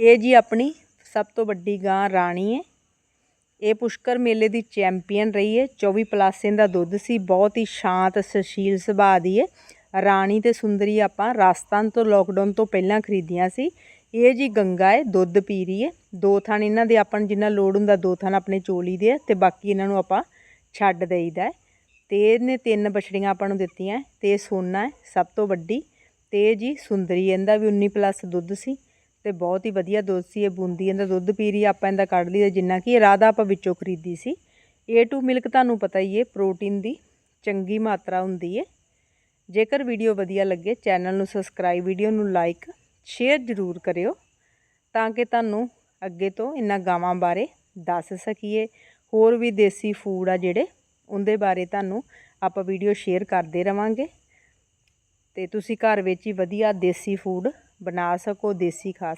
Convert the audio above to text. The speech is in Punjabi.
ਇਹ ਜੀ ਆਪਣੀ ਸਭ ਤੋਂ ਵੱਡੀ ਗਾਂ ਰਾਣੀ ਹੈ। ਇਹ ਪੁਸ਼ਕਰ ਮੇਲੇ ਦੀ ਚੈਂਪੀਅਨ ਰਹੀ ਹੈ। 24 ਪਲੱਸ ਦਾ ਦੁੱਧ ਸੀ। ਬਹੁਤ ਹੀ ਸ਼ਾਂਤ, ਸੁਸ਼ੀਲ ਸੁਭਾਅ ਦੀ ਹੈ। ਰਾਣੀ ਤੇ ਸੁੰਦਰੀ ਆਪਾਂ ਰਾਜਸਥਾਨ ਤੋਂ ਲੋਕਡਾਊਨ ਤੋਂ ਪਹਿਲਾਂ ਖਰੀਦੀਆਂ ਸੀ। ਇਹ ਜੀ ਗੰਗਾ ਹੈ, ਦੁੱਧ ਪੀ ਰਹੀ ਹੈ। ਦੋ ਥਣ ਇਹਨਾਂ ਦੇ ਆਪਾਂ ਨੂੰ ਜਿੰਨਾ ਲੋੜ ਹੁੰਦਾ, ਦੋ ਥਣ ਆਪਣੇ ਚੋਲੀ ਦੇ ਆ ਤੇ ਬਾਕੀ ਇਹਨਾਂ ਨੂੰ ਆਪਾਂ ਛੱਡ ਦੇਈਦਾ ਹੈ। ਤੇ ਇਹਨੇ ਤਿੰਨ ਬਛੜੀਆਂ ਆਪਾਂ ਨੂੰ ਦਿੱਤੀਆਂ ਤੇ ਸੋਨਾ ਹੈ, ਸਭ ਤੋਂ ਵੱਡੀ। ਤੇ ਜੀ ਸੁੰਦਰੀ ਇਹਦਾ ਵੀ 19 ਪਲੱਸ ਦੁੱਧ ਸੀ। ਤੇ ਬਹੁਤ ਹੀ ਵਧੀਆ ਦੁੱਧ ਸੀ, ਇਹ ਬੂੰਦੀ ਇਹਦਾ ਦੁੱਧ ਪੀ ਰਹੀ ਆਪਾਂ ਇਹਦਾ ਕੱਢ ਲਈ ਜਿੰਨਾ ਕਿ ਇਹ ਰਾਧਾ ਆਪਾਂ ਵਿੱਚੋਂ ਖਰੀਦੀ ਸੀ। A2 ਮਿਲਕ ਤੁਹਾਨੂੰ ਪਤਾ ਹੀ ਹੈ ਪ੍ਰੋਟੀਨ ਦੀ ਚੰਗੀ ਮਾਤਰਾ ਹੁੰਦੀ ਹੈ ਜੇਕਰ ਵੀਡੀਓ ਵਧੀਆ ਲੱਗੇ ਚੈਨਲ ਨੂੰ ਸਬਸਕ੍ਰਾਈਬ ਵੀਡੀਓ ਨੂੰ ਲਾਈਕ ਸ਼ੇਅਰ ਜ਼ਰੂਰ ਕਰਿਓ, ਤਾਂ ਕਿ ਤੁਹਾਨੂੰ ਅੱਗੇ ਤੋਂ ਇਹਨਾਂ ਗਾਵਾਂ ਬਾਰੇ ਦੱਸ ਸਕੀਏ। ਹੋਰ ਵੀ ਦੇਸੀ ਫੂਡ ਆ ਜਿਹੜੇ, ਉਹਦੇ ਬਾਰੇ ਤੁਹਾਨੂੰ ਆਪਾਂ ਵੀਡੀਓ ਸ਼ੇਅਰ ਕਰਦੇ ਰਵਾਂਗੇ। ਤੇ ਤੁਸੀਂ ਘਰ ਵਿੱਚ ਹੀ ਵਧੀਆ ਦੇਸੀ ਫੂਡ ਬਣਾ ਸਕੋ ਦੇਸੀ ਖਾਦ